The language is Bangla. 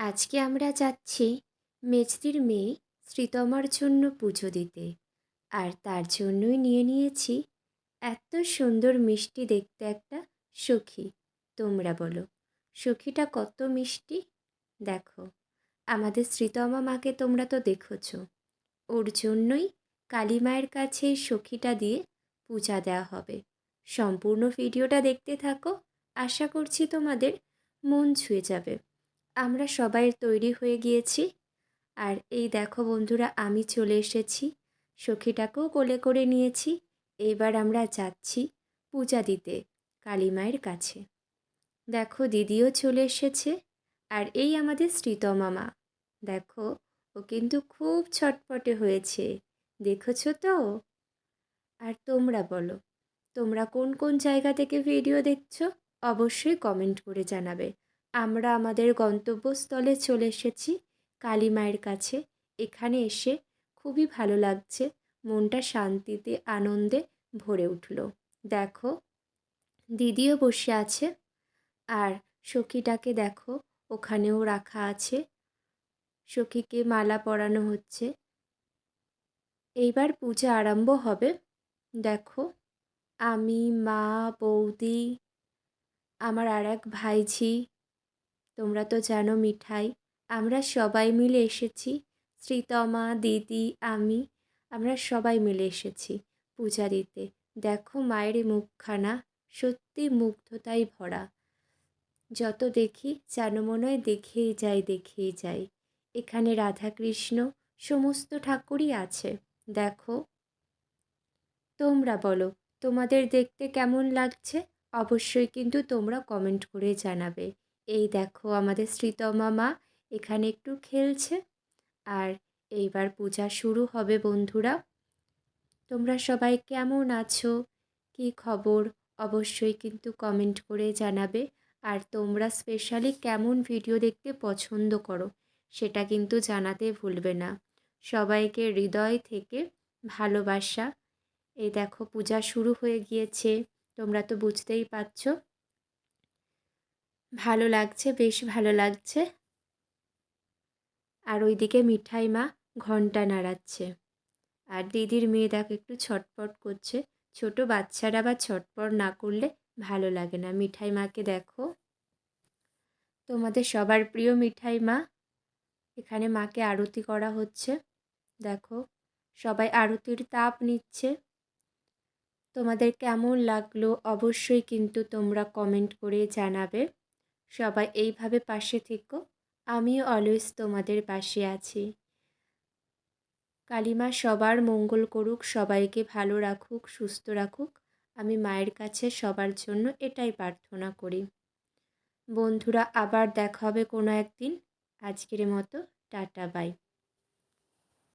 আজকে আমরা যাচ্ছি মেজদির মেয়ে শ্রীতমার জন্য পুজো দিতে। আর তার জন্যই নিয়ে নিয়েছি এত সুন্দর মিষ্টি দেখতে একটা সখী। তোমরা বলো, সখীটা কত মিষ্টি? দেখো, আমাদের শ্রীতমা মাকে তোমরা তো দেখেছ। ওর জন্যই কালী মায়ের কাছে সখীটা দিয়ে পূজা দেওয়া হবে। সম্পূর্ণ ভিডিওটা দেখতে থাকো, আশা করছি তোমাদের মন ছুঁয়ে যাবে। আমরা সবাই তৈরি হয়ে গিয়েছি। আর এই দেখো বন্ধুরা, আমি চলে এসেছি। সখীটাকেও কোলে করে নিয়েছি। এবার আমরা যাচ্ছি পূজা দিতে কালী মায়ের কাছে। দেখো দিদিও চলে এসেছে আর এই আমাদের শ্রীতমা মা। দেখো, ও কিন্তু খুব ছটপটে হয়েছে। দেখেছ তো? আর তোমরা বলো, তোমরা কোন কোন জায়গা থেকে ভিডিও দেখছ? অবশ্যই কমেন্ট করে জানাবে। আমরা আমাদের গন্তব্যস্থলে চলে এসেছি কালী মায়ের কাছে। এখানে এসে খুবই ভালো লাগছে। মনটা শান্তিতে, আনন্দে ভরে উঠল। দেখো, দিদিও বসে আছে। আর সখীটাকে দেখো, ওখানেও রাখা আছে। সখীকে মালা পরানো হচ্ছে। এইবার পূজা আরম্ভ হবে। দেখো, আমি, মা, বৌদি, আমার আর এক ভাইঝি তোমরা তো জানো মিঠাই, আমরা সবাই মিলে এসেছি। শ্রীতমা, দিদি, আমি, আমরা সবাই মিলে এসেছি পূজা দিতে। দেখো মায়ের মুখখানা, সত্যি মুগ্ধতায় ভরা। যত দেখি, যেন মনে হয় দেখেই যাই দেখেই যাই। এখানে রাধাকৃষ্ণ, সমস্ত ঠাকুরই আছে। দেখো। তোমরা বলো, তোমাদের দেখতে কেমন লাগছে? অবশ্যই কিন্তু তোমরা কমেন্ট করে জানাবে। এই দেখো আমাদের শ্রীতমা মা এখানে একটু খেলছে। আর এইবার পূজা শুরু হবে বন্ধুরা। তোমরা সবাই কেমন আছো? কি খবর? অবশ্যই কিন্তু কমেন্ট করে জানাবে। আর তোমরা স্পেশালি কেমন ভিডিও দেখতে পছন্দ করো, সেটা কিন্তু জানাতে ভুলবে না। সবাইকে হৃদয় থেকে ভালোবাসা। এই দেখো পূজা শুরু হয়ে গিয়েছে। তোমরা তো বুঝতেই পারছ। ভালো লাগছে, বেশ ভালো লাগছে। আর ওইদিকে মিঠাই মা ঘণ্টা নাড়াচ্ছে। আর দিদির মেয়ে দেখো একটু ছটপট করছে। ছোট বাচ্চারা বা ছটপট না করলে ভালো লাগে না। মিঠাই মাকে দেখো। তোমাদের সবার প্রিয় মিঠাই মা। এখানে মাকে আরতি করা হচ্ছে। দেখো, সবাই আরতির তাপ নিচ্ছে। তোমাদের কেমন লাগল অবশ্যই কিন্তু তোমরা কমেন্ট করে জানাবে। সবাই এইভাবে পাশে থেকো। আমিও অলওয়েজ তোমাদের পাশে আছি। কালিমা সবার মঙ্গল করুক, সবাইকে ভালো রাখুক, সুস্থ রাখুক। আমি মায়ের কাছে সবার জন্য এটাই প্রার্থনা করি। বন্ধুরা, আবার দেখা হবে কোনো একদিন। আজকের মতো, টাটা বাই